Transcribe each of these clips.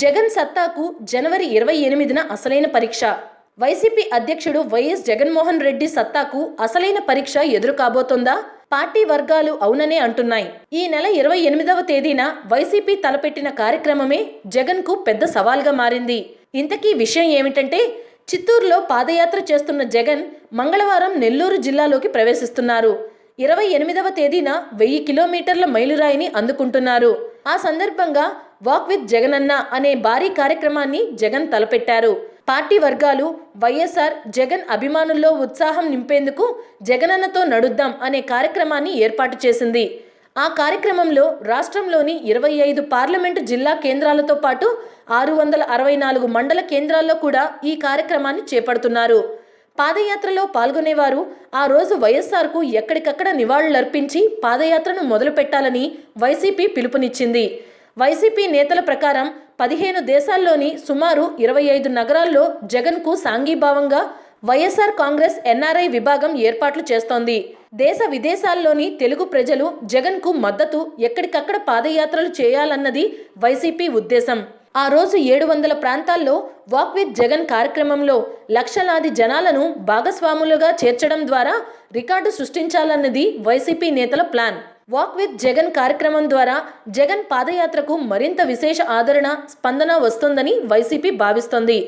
జగన్ సత్తాకు జనవరి ఇరవై ఎనిమిదిన అసలైన పరీక్ష. వైసీపీ అధ్యక్షుడు వైఎస్ జగన్మోహన్ రెడ్డి సత్తాకు అసలైన పరీక్ష ఎదురు కాబోతోందా? పార్టీ వర్గాలు అవుననే అంటున్నాయి. ఈ నెల ఇరవై ఎనిమిదవ తేదీన వైసీపీ తలపెట్టిన కార్యక్రమమే జగన్కు పెద్ద సవాల్గా మారింది. ఇంతకీ విషయం ఏమిటంటే చిత్తూరులో పాదయాత్ర చేస్తున్న జగన్ మంగళవారం నెల్లూరు జిల్లాలోకి ప్రవేశిస్తున్నారు. ఇరవై ఎనిమిదవ తేదీన వెయ్యి కిలోమీటర్ల మైలురాయిని అందుకుంటున్నారు. ఆ సందర్భంగా వాక్ విత్ జగనన్న అనే భారీ కార్యక్రమాన్ని జగన్ తలపెట్టారు. పార్టీ వర్గాలు వైఎస్ఆర్ జగన్ అభిమానుల్లో ఉత్సాహం నింపేందుకు జగనన్నతో నడుద్దాం అనే కార్యక్రమాన్ని ఏర్పాటు చేసింది. ఆ కార్యక్రమంలో రాష్ట్రంలోని ఇరవై ఐదు పార్లమెంటు జిల్లా కేంద్రాలతో పాటు ఆరు వందల అరవై నాలుగు మండల కేంద్రాల్లో కూడా ఈ కార్యక్రమాన్ని చేపడుతున్నారు. పాదయాత్రలో పాల్గొనేవారు ఆ రోజు వైఎస్ఆర్కు ఎక్కడికక్కడ నివాళులర్పించి పాదయాత్రను మొదలుపెట్టాలని వైసీపీ పిలుపునిచ్చింది. వైసీపీ నేతల ప్రకారం పదిహేను దేశాల్లోని సుమారు ఇరవై ఐదు నగరాల్లో జగన్కు సాంఘీభావంగా వైఎస్ఆర్ కాంగ్రెస్ ఎన్ఆర్ఐ విభాగం ఏర్పాట్లు చేస్తోంది. దేశ విదేశాల్లోని తెలుగు ప్రజలు జగన్కు మద్దతు ఎక్కడికక్కడ పాదయాత్రలు చేయాలన్నది వైసీపీ ఉద్దేశం. ఆ రోజు ఏడు వందల ప్రాంతాల్లో వాక్ విత్ జగన్ కార్యక్రమంలో లక్షలాది జనాలను భాగస్వాములుగా చేర్చడం ద్వారా రికార్డు సృష్టించాలన్నది వైసీపీ నేతల ప్లాన్. వాక్ విత్ జగన్ కార్యక్రమం ద్వారా జగన్ పాదయాత్రకు మరింత విశేష ఆదరణ స్పందన వస్తుందని వైసీపీ భావిస్తోంది.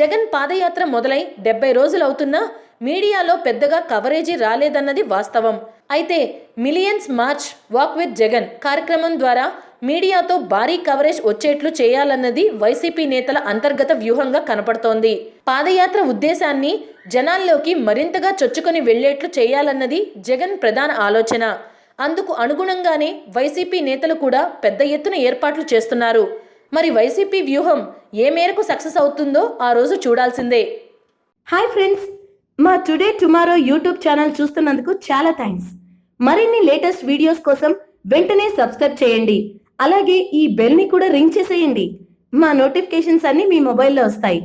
జగన్ పాదయాత్ర మొదలై డెబ్బై రోజులవుతున్నా మీడియాలో పెద్దగా కవరేజీ రాలేదన్నది వాస్తవం. అయితే millions march walk with Jagan కార్యక్రమం ద్వారా మీడియాతో భారీ కవరేజ్ వచ్చేట్లు చేయాలన్నది వైసీపీ నేతల అంతర్గత వ్యూహంగా కనపడుతోంది. పాదయాత్ర ఉద్దేశాన్ని జనాల్లోకి మరింతగా చొచ్చుకొని వెళ్ళేట్లు చేయాలన్నది జగన్ ప్రధాన ఆలోచన. అందుకు అనుగుణంగానే వైసీపీ నేతలు కూడా పెద్ద ఎత్తున ఏర్పాట్లు చేస్తున్నారు. మరి వైసీపీ వ్యూహం ఏ మేరకు సక్సెస్ అవుతుందో ఆ రోజు చూడాల్సిందే. హాయ్ ఫ్రెండ్స్ మా టుడే టుమారో యూట్యూబ్ ఛానల్ చూస్తున్నందుకు చాలా థ్యాంక్స్. మరిన్ని లేటెస్ట్ వీడియోస్ కోసం వెంటనే సబ్స్క్రైబ్ చేయండి. అలాగే ఈ బెల్ని కూడా రింగ్ చేసేయండి. మా నోటిఫికేషన్స్ అన్ని మీ మొబైల్లో వస్తాయి.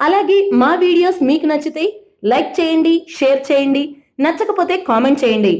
అలాగే మా వీడియోస్ మీకు నచ్చితే లైక్ చేయండి షేర్ చేయండి నచ్చకపోతే కామెంట్ చేయండి.